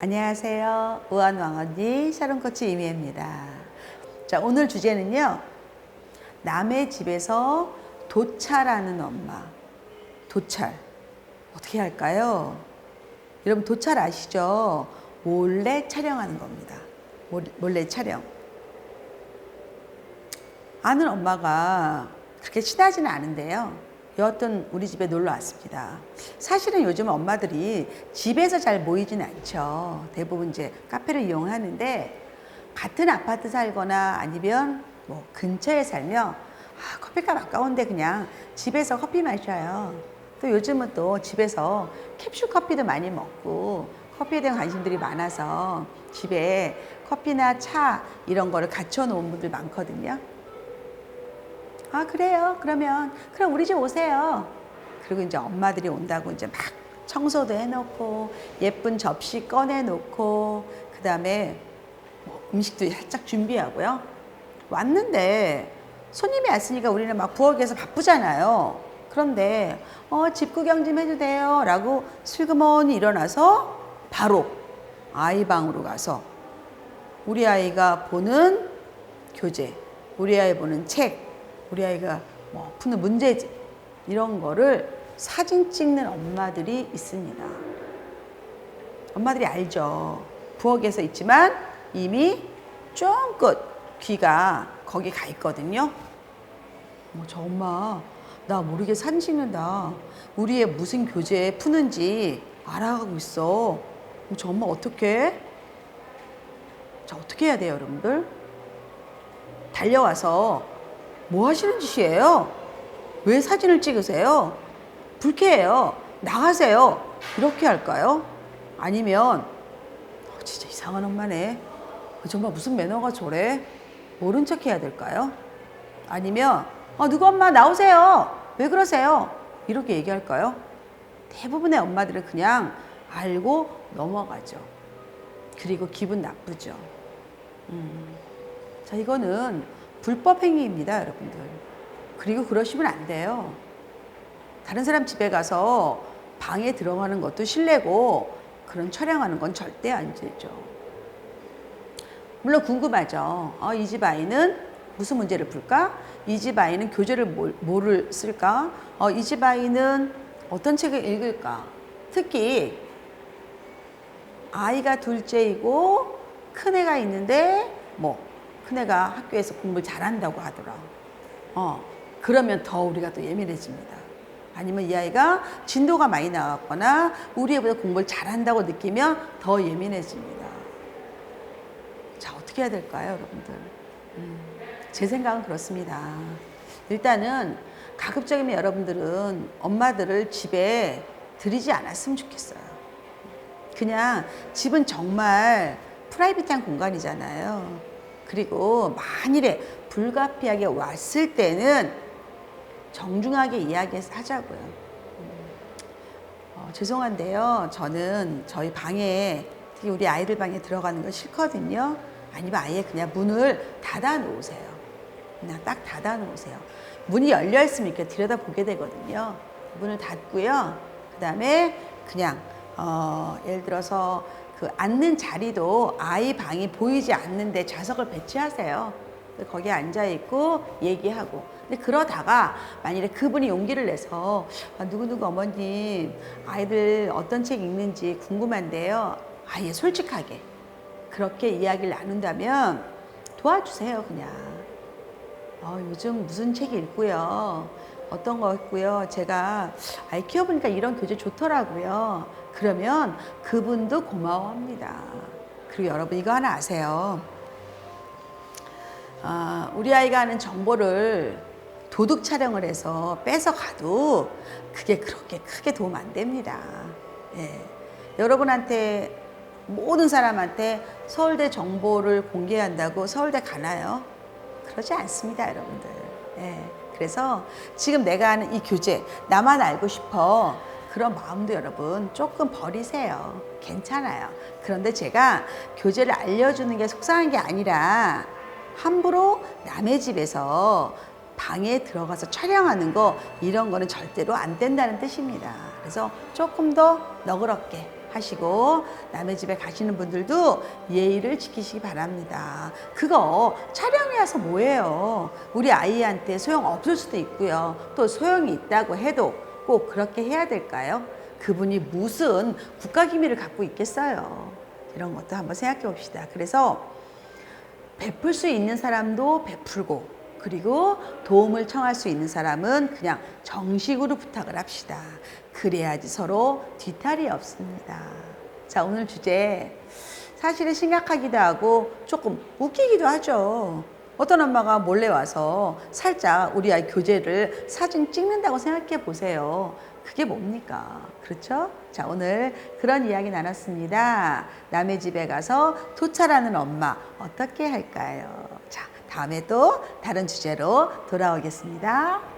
안녕하세요. 우한왕언니 샤론코치 이미입니다. 자, 오늘 주제는요. 남의 집에서 도찰하는 엄마. 도찰. 어떻게 할까요? 여러분 도찰 아시죠? 몰래 촬영하는 겁니다. 몰- 몰래 촬영. 아는 엄마가 그렇게 친하지는 않은데요. 여하튼 우리 집에 놀러 왔습니다. 사실은 요즘 엄마들이 집에서 잘 모이진 않죠. 대부분 이제 카페를 이용하는데 같은 아파트 살거나 아니면 뭐 근처에 살면 아, 커피값 아까운데 그냥 집에서 커피 마셔요. 또 요즘은 또 집에서 캡슐 커피도 많이 먹고 커피에 대한 관심들이 많아서 집에 커피나 차 이런 거를 갖춰 놓은 분들 많거든요. 아 그래요? 그러면 그럼 우리 집 오세요. 그리고 이제 엄마들이 온다고 이제 막 청소도 해놓고 예쁜 접시 꺼내놓고 그 다음에 뭐 음식도 살짝 준비하고요. 왔는데 손님이 왔으니까 우리는 막 부엌에서 바쁘잖아요. 그런데 어, 집 구경 좀 해도 돼요? 라고 슬그머니 일어나서 바로 아이 방으로 가서 우리 아이가 보는 교재 우리 아이 보는 책 우리 아이가 뭐 푸는 문제집 이런 거를 사진 찍는 엄마들이 있습니다. 엄마들이 알죠. 부엌에서 있지만 이미 쫑긋 귀가 거기 가 있거든요. 어, 저 엄마 나 모르게 사진 찍는다. 우리 애 무슨 교재 푸는지 알아가고 있어. 어, 저 엄마 어떻게? 자 어떻게 해야 돼요, 여러분들? 달려와서 뭐 하시는 짓이에요? 왜 사진을 찍으세요? 불쾌해요. 나가세요. 이렇게 할까요? 아니면 어, 진짜 이상한 엄마네. 어, 정말 무슨 매너가 저래? 모른 척 해야 될까요? 아니면 어, 누구 엄마 나오세요. 왜 그러세요? 이렇게 얘기할까요? 대부분의 엄마들은 그냥 알고 넘어가죠. 그리고 기분 나쁘죠. 음. 자, 이거는 불법 행위입니다, 여러분들. 그리고 그러시면 안 돼요. 다른 사람 집에 가서 방에 들어가는 것도 실례고 그런 촬영하는 건 절대 안 되죠. 물론 궁금하죠. 어, 이집 아이는 무슨 문제를 풀까? 이 집 아이는 교재를 뭘, 뭐를 쓸까? 어, 이 집 아이는 어떤 책을 읽을까? 특히 아이가 둘째이고 큰 애가 있는데 뭐 큰애가 학교에서 공부 잘한다고 하더라. 어, 그러면 더 우리가 또 예민해집니다. 아니면 이 아이가 진도가 많이 나왔거나 우리 애보다 공부를 잘한다고 느끼면 더 예민해집니다. 자, 어떻게 해야 될까요, 여러분들? 음, 제 생각은 그렇습니다. 일단은 가급적이면 여러분들은 엄마들을 집에 들이지 않았으면 좋겠어요. 그냥 집은 정말 프라이빗한 공간이잖아요. 그리고 만일에 불가피하게 왔을 때는 정중하게 이야기해서 하자고요. 어, 죄송한데요. 저는 저희 방에 특히 우리 아이들 방에 들어가는 거 싫거든요. 아니면 아예 그냥 문을 닫아 놓으세요. 그냥 딱 닫아 놓으세요. 문이 열려 있으면 이렇게 들여다 보게 되거든요. 문을 닫고요. 그 다음에 그냥 어, 예를 들어서 그 앉는 자리도 아이 방이 보이지 않는데 좌석을 배치하세요. 거기에 앉아 있고 얘기하고. 근데 그러다가 만일에 그분이 용기를 내서 아, 누구누구 어머님 아이들 어떤 책 읽는지 궁금한데요. 아예 솔직하게 그렇게 이야기를 나눈다면 도와주세요 그냥. 어, 요즘 무슨 책 읽고요. 어떤 거 있고요. 제가 아이 키워보니까 이런 교재 좋더라고요. 그러면 그분도 고마워합니다. 그리고 여러분 이거 하나 아세요? 아, 우리 아이가 하는 정보를 도둑 촬영을 해서 뺏어 가도 그게 그렇게 크게 도움 안 됩니다. 예. 여러분한테 모든 사람한테 서울대 정보를 공개한다고 서울대 가나요? 그러지 않습니다, 여러분들. 예. 그래서 지금 내가 하는 이 교재 나만 알고 싶어 그런 마음도 여러분 조금 버리세요. 괜찮아요. 그런데 제가 교재를 알려주는 게 속상한 게 아니라 함부로 남의 집에서 방에 들어가서 촬영하는 거 이런 거는 절대로 안 된다는 뜻입니다. 그래서 조금 더 너그럽게 하시고 남의 집에 가시는 분들도 예의를 지키시기 바랍니다. 그거 촬영이 와서 뭐예요? 우리 아이한테 소용 없을 수도 있고요. 또 소용이 있다고 해도 꼭 그렇게 해야 될까요? 그분이 무슨 국가 기밀을 갖고 있겠어요. 이런 것도 한번 생각해 봅시다. 그래서 베풀 수 있는 사람도 베풀고 그리고 도움을 청할 수 있는 사람은 그냥 정식으로 부탁을 합시다. 그래야지 서로 뒤탈이 없습니다. 자, 오늘 주제 사실은 심각하기도 하고 조금 웃기기도 하죠. 어떤 엄마가 몰래 와서 살짝 우리 아이 교재를 사진 찍는다고 생각해 보세요. 그게 뭡니까? 그렇죠? 자, 오늘 그런 이야기 나눴습니다. 남의 집에 가서 도찰하는 엄마 어떻게 할까요? 자, 다음에 또 다른 주제로 돌아오겠습니다.